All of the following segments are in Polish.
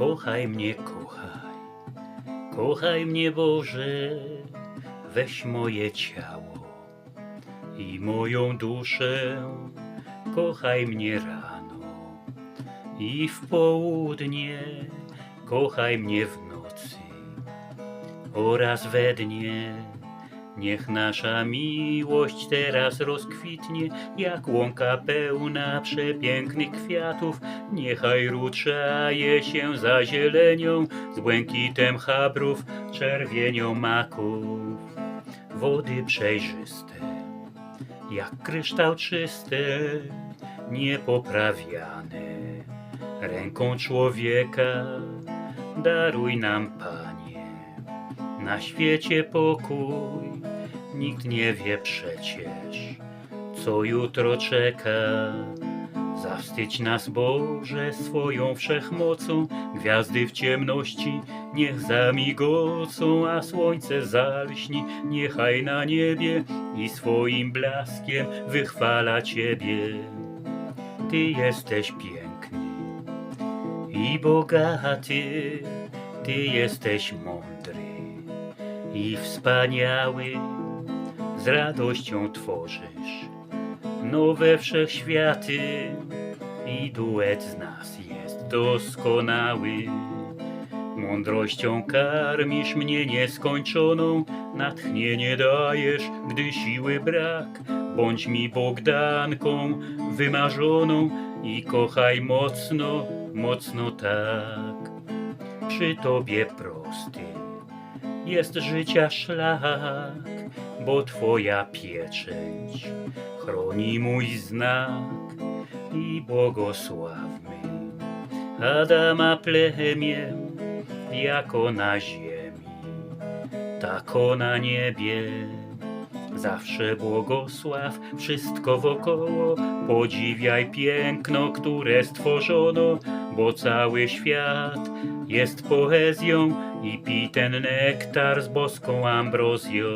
Kochaj mnie, kochaj, kochaj mnie Boże, weź moje ciało i moją duszę, kochaj mnie rano i w południe, kochaj mnie w nocy oraz we dnie. Niech nasza miłość teraz rozkwitnie, jak łąka pełna przepięknych kwiatów. Niechaj ruczaje się za zielenią, z błękitem chabrów, czerwienią maków. Wody przejrzyste, jak kryształ czyste, niepoprawiane. Ręką człowieka daruj nam, Panie, na świecie pokój. Nikt nie wie przecież, co jutro czeka. Zawstydź nas, Boże, swoją wszechmocą. Gwiazdy w ciemności niech zamigocą, a słońce zalśni, niechaj na niebie i swoim blaskiem wychwala Ciebie. Ty jesteś piękny i bogaty, Ty jesteś mądry i wspaniały, z radością tworzysz nowe wszechświaty i duet z nas jest doskonały. Mądrością karmisz mnie nieskończoną, natchnienie dajesz, gdy siły brak. Bądź mi Bogdanką wymarzoną i kochaj mocno, mocno tak. Przy Tobie prosty jest życia szlak, bo Twoja pieczęć chroni mój znak i błogosławmy Adama plemię, jako na ziemi, tako na niebie. Zawsze błogosław wszystko wokoło, podziwiaj piękno, które stworzono, bo cały świat jest poezją i pij ten nektar z boską ambrozją.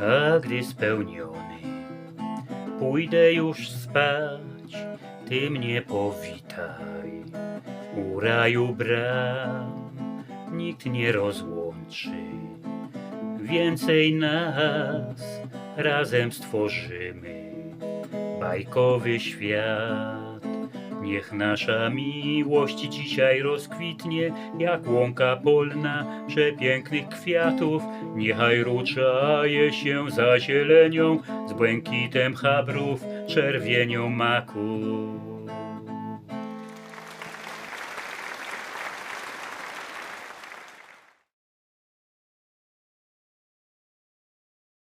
A gdy spełniony pójdę już spać, ty mnie powitaj. U raju bram nikt nie rozłączy, więcej nas razem stworzymy bajkowy świat. Niech nasza miłość dzisiaj rozkwitnie, jak łąka polna przepięknych kwiatów. Niechaj ruczaje się za zielenią, z błękitem chabrów, czerwienią maków.